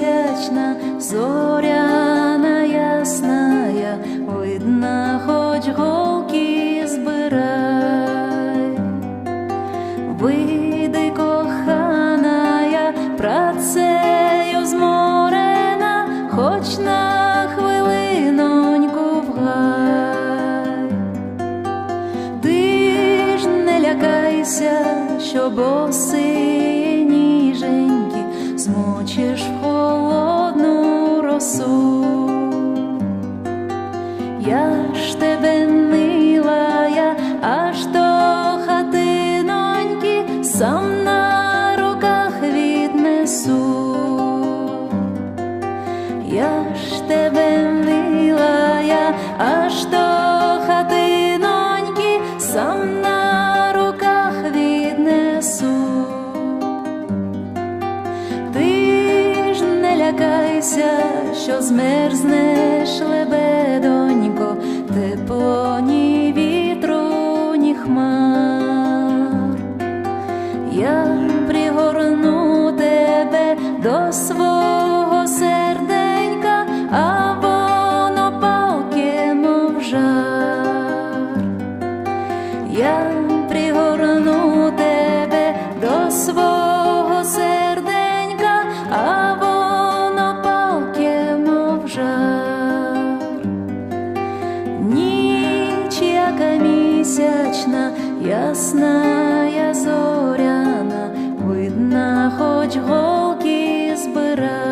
місячна, зоряна ясная, видна, хоч голки збирай. Вийди, коханая, працею зморена, хоч на хвилиноньку в гай. Ти ж не лякайся, що боси ніженькі змочиш Я ж тебе милая, аж до хатиноньки сам на руках віднесу. Ти ж не лякайся, що змерзнеш лебедонько, тепло ні вітру, ні. Я пригорну тебе до свого місячна, ясна, я зоряна, видна, хоч голки збирай.